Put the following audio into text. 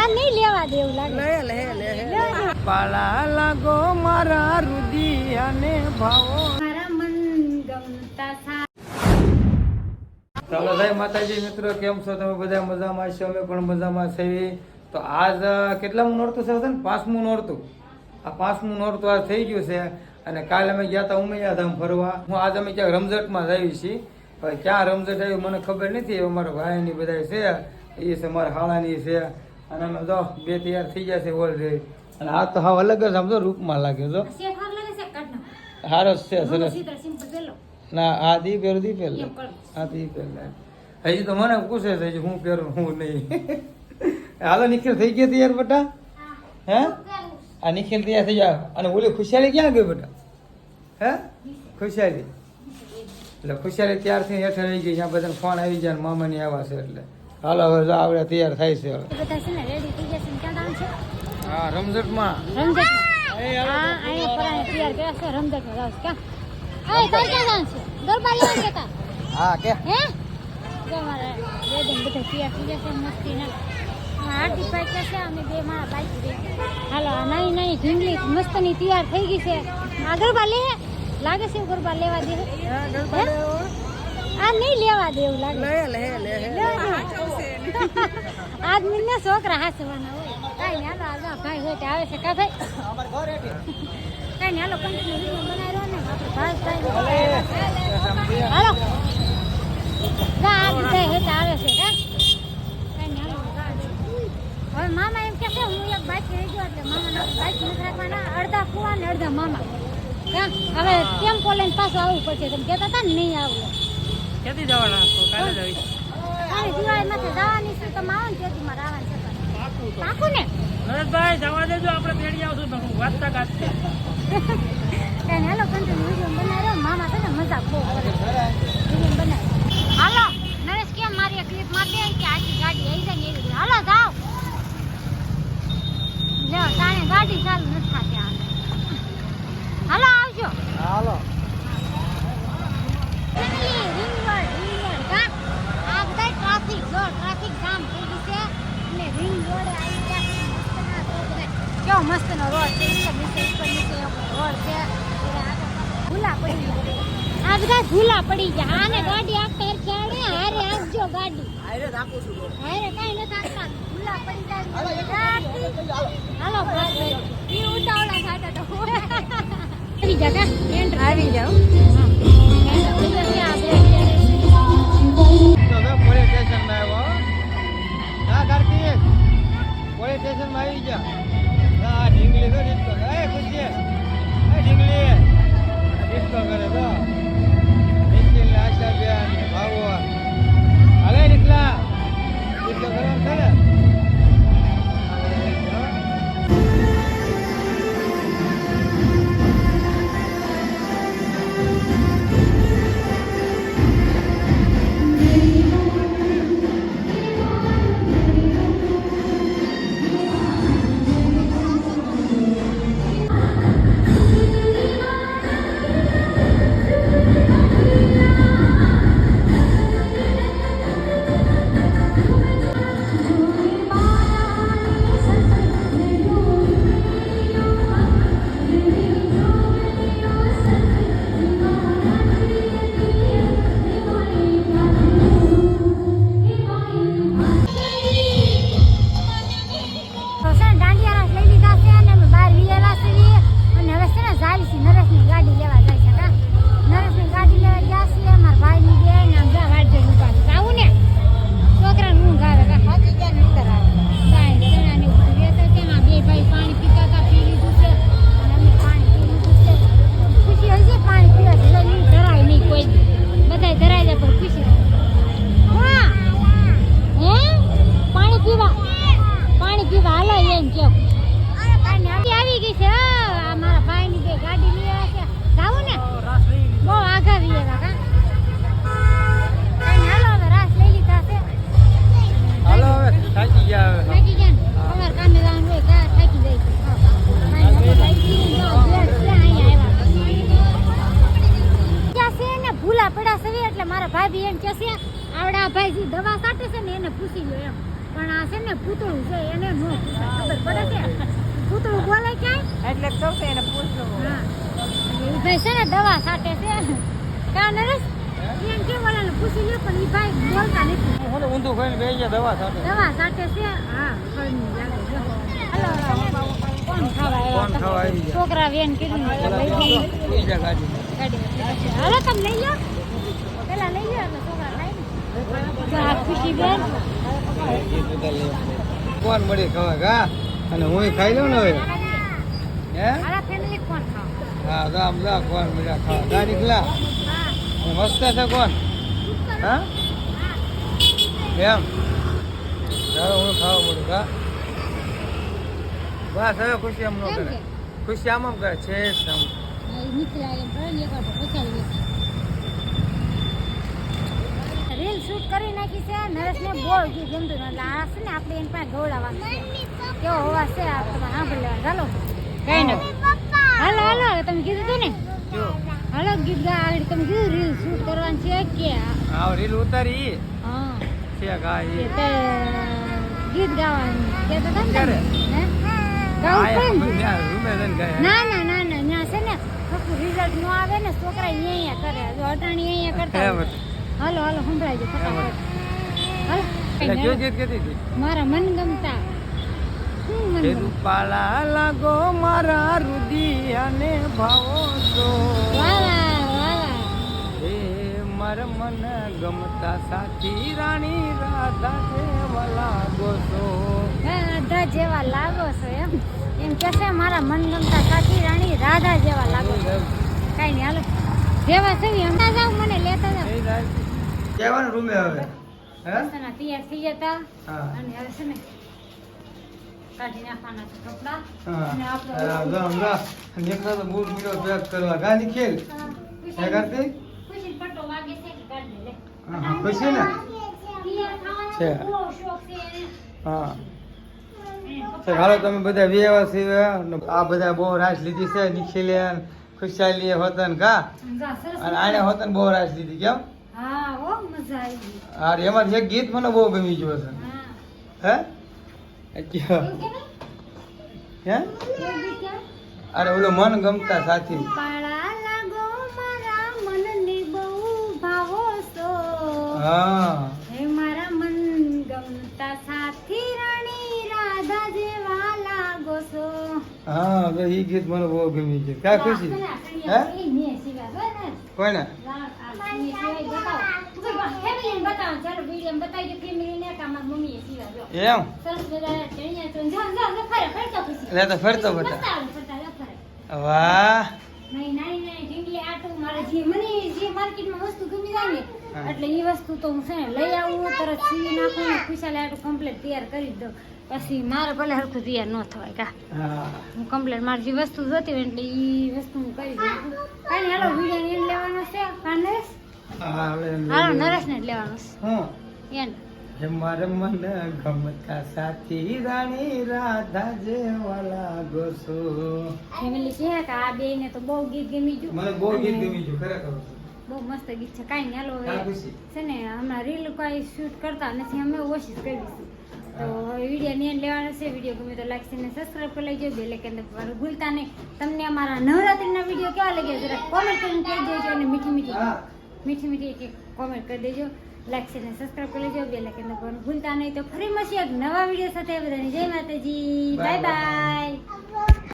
આ નહીં લેવા દે લાગે. લે લે લે. પાલા લાગો મારા રુદિયાને ભાવો. મારા મન ગમતા સા ચાલો ભાઈ માતાજી મિત્રો કેમ છો તમે? બધા મજામાં છો? અમે પણ મજામાં છીએ તો આજ કેટલામું નોરતું છે ને? પાંચમું નોરતું. આ પાંચમું નોરતું આ થઈ ગયું છે. અને કાલે અમે ગયા હતા ઉમૈયાધામ ફરવા. હું આજ અમે ક્યાંક રમઝટમાં જઈએ છીએ. હવે ક્યાં રમઝટ આવ્યું મને ખબર નથી. અમારા ભાઈની બધા છે. એ છે મારા હાળાની છે. અને અમે જો બે તૈયાર થઈ ગયા છે ઓલરેડી અને આ તો હાવ અલગ જ સમજો રૂપમાં લાગે તો. હારો છે સરસ. ના આ દી પહેરું દી પહેરું. આ દી પહેલા હજી તો મને પૂછે છે હું પહેરું હું નહીં. હાલો નિખિલ થઈ ગયા તૈયાર બટા? હે. આ નિખિલ તૈયાર થઈ જાય અને ઓલી ખુશાલી ક્યાં ગઈ બટા? હે? ખુશાલી એટલે ખુશાલી ત્યારથી હેઠળ રહી ગઈ ત્યાં બધાને ફોન આવી જાય ને મામાની આવ્યા છે એટલે. હાલો હવે જો આવડે તૈયાર થાય છે હવે. બધા છે ને રેડી થઈ ગયા છે ને ક્યાં જવાનું છે? હા રમઝટમાં. રમઝટ? હા કે? હે? મારા વેદન બધા તૈયાર થઈ જશે મસ્તી ના ભાઈ છે અમે બે મારા બાઈક હાલો આ નાની નાની ઢીંગલી મસ્તની તૈયાર થઈ ગઈ છે. આ ગરબા લે? લાગે છે ગરબા લેવા દે? હે? આ નહીં લેવા દે એવું લાગે. લે લે લે. લેવા દે. આદમી ને છોકરા હાસવાના હોય. કાંઈ ને હાલો આ ભાઈ હોય આવે છે. કા ભાઈ? કાંઈ નહીં હાલો કન્ટિન્યુ વીડિયો બનાવ્યો ને આપણે ભાઈ હાલો. જા આ બધા હેઠ આવે છે કા? હવે મામા એમ કે છે હું એક બાઈક રહી ગયો એટલે મામાના બાઈક નથી રાખવાના. અડધા કુવા ને અડધા મામા. કા? હવે ટેમ્પો લઈને પાછું આવવું પડશે? તમે કહેતા હતા ને નહીં આવવું. ક્યાંથી જવાના? કાલે જવી કાલે દિવાળી માથે જવાની છે તમે આવો ને તેથી મારે આવવાનું છે પાકું ને? નરેશભાઈ જવા દેજો આપણે તેડી આવશું તો હું વાંચતા ગાજતે કાંઈ હાલો વીડિયો બનાવ્યો મામા છે ને મજાક બહુ કરે વીડિયો બનાવી હાલો નરેશ કેમ મારી ક્લિપ મારી દે કે આખી ગાડી આવી જાય ને એવી. હાલો જાઓ. લ્યો તાણે ગાડી ચાલુ નથી થતી હાલ હાલો આવજો હાલો family ring road ring road કા આ બધા ટ્રાફિક જો ટ્રાફિક જામ થઈ ગઈ છે અને રિંગ રોડ આવી ગયા છે મસ્ત ના તો બધા કેવો મસ્ત નો રોડ છે રોડ છે. ભૂલા પડી ગયા. આ બધા ભૂલા પડી ગયા. આને ગાડી આપતા ખેડે હારે આપજો ગાડી. હારે રાખું છું હારે કાઈ નથી આપતા ભૂલા પડી જાય હાલો ભાઈ ઈ ઉતાવળા થાતા તો. આવી જા કા એન્ટર આવી જાવ પોલીસ પોલીસ સ્ટેશનમાં આવી જા. હા ઢીંગલી પણ આ છે ને પૂતળું છે એને નો ખબર પડે છે પૂતળું બોલે ક્યાંય? એટલે સૌથી એને પૂછવું. હા. ભાઈ છે ને દવા સાટે છે. કા નરેશ? એમ કે બોલે પૂછી લ્યો પણ ઈ ભાઈ બોલતા નથી. હું ઊંધું ખાઈને બેસી ગયા દવા સાટે દવા સાટે છે? હા? છોકરા વેન કીધું હાલો તમે લઈ લો પેલા લઈ લો કોણ મળી ખાવા? કા અને હું ખાઈ લઉં ને હવે? હે? હા રામ રા કોણ મળ્યા ખાવા? ગા, નીકળ્યા? મસ્ત છે કોણ? હા? એમ? ચાલો, હું ખાવા મળું કા બસ, હવે ખુશી આમ ન કરે. ખુશી આમ કરે. છે નીકળ્યા એમ કરે ને એકવાર પચાવી રીલ શૂટ કરી નાખી છે નરેશને બોલ કે ગમતું. એટલે આ છે ને આપણે એની પાસે ગવડાવવાનું કેવો હોવા છે? આપણે સાંભળી લેવાનું ચાલો કઈ નથી હાલો હાલો. તમે કીધું હતું ને? હાલો ગીત ગા. તમે કીધું રીલ શૂટ કરવાનું છે કે હા રીલ ઉતારી. હા. છે એ તે ગીત ગાવાનું. કે તો તમે? હે? ગાવું ને? ગાય. ના ના ના ના. છે ને ખોટું રિઝલ્ટ નો આવે ને છોકરા અહીંયા કરે. જો અટાણી અહીંયા કરતા. હાલો હાલો સંભળાઈ જાય ફટાફટ. કયો ગીત કહેતી હતી? મારા મન ગમતા રૂપાલા લાગો મારા રુદિયાને ભાવો છો. હે મારા મન ગમતા સાથી રાણી રાધા જેવા લાગો છો. રાધા જેવા લાગો છો એમ? એમ કે છે મારા મનગમતા સાથી રાણી રાધા જેવા લાગો છો. કઈ નહીં હાલો. જેવા છે એમ. ના જાવ મને લેતા જાવ કહેવાનું રૂમે હવે. હે તૈયાર થઈ જતા હા અને હવે છે ને કાઢી નાખવાના છે કપડા હા અને આપણે હા, જો, જો. નીકળો તો મૂળ મીડો પેક કરવા ગા નિખેલ હે કાર્તિક ખુશી પટ્ટો વાગે છે કે કાઢી લે હા, હા, ખુશી ને છે. હા હાલો તમે બધા વ્યવહાર સિવાય આ બધા બહુ રાસ લીધી છે નિખિલે ખુશાલી હોતન કા અને આને હોતન બહુ રાસ લીધી કેમ હા હો મજા આવી હા એમાં એક ગીત મને બહુ ગમી ગયું છે. હા. અચ્છા. હે? અરે ઓલો મન ગમતા સાથી. હા. હે મારા મન ગમતા સાથી રાણી રાધા જેવા લાગો છો. હા તો ઈ ગીત મને બહુ ગમી છે ક્યાં ખુશી? હે? કોને લા આ ને સિવાય બતાવો તું કોઈ ફેમિલી ને બતાવો વિડિયો બતાવી દે ફેમિલી ને કે મારી મમ્મી એ સિવા જો. એમ? સરસ બધા ચણિયા તો જા જા જા ફરે ફરતો ખુશી. લે તો ફરતો બતા ફરતા. ફરે. વાહ. નહીં નાની નાની ઢીંગલી આટું મારે જે મને જે માર્કેટમાં વસ્તુ ગમી જાય ને. એટલે એ વસ્તુ તો હું છે ને લઈ આવું તરત સીવી નાખું ને ખુશાલે આટલું કમ્પ્લીટ તૈયાર કરી દઉં. પછી મારે ભલે હરખું તૈયાર ન થવાય કા. હા. કમ્પ્લીટ મારી જે વસ્તુ જોતી હોય એટલે એ વસ્તુ હું કરી દઉં. નહીં, હાલો વીડિયો લેવાનો છે. કા નરેશ? હા નરેશ ને જ લેવાનો છે. મન ગમતા સાથી રાણી રાધા જેવા લાગો છો ફેમિલી કે આ બે ને તો બહુ ગીત ગમી ગયું? મને બહુ ગીત ગમી છે ખરેખર. બહુ મસ્ત ગીત છે. કાંઈ હાલો છે ને હમણાં રીલ કાંઈ શૂટ કરતા નથી અમે ઓછી કરીશું તો વીડિયો ને લેવાનો છે. વીડિયો ગમે તો લાઈક અને સબસ્ક્રાઈબ કરી લેજો. બે લેકન ભૂલતા નહીં. તમને અમારા નવરાત્રીના વીડિયો કેવા લાગ્યા? જરા કોમેન્ટ કરીને કહી દેજો અને મીઠી મીઠી મીઠી મીઠી એક કોમેન્ટ કરી દેજો. લાઈક શેર અને સબસ્ક્રાઇબ કરી લેજો. બે લાઈક દબાવવાનું ભૂલતા નહીં. તો ફરી મળશે એક નવા વીડિયો સાથે. બધાની જય માતાજી. Bye bye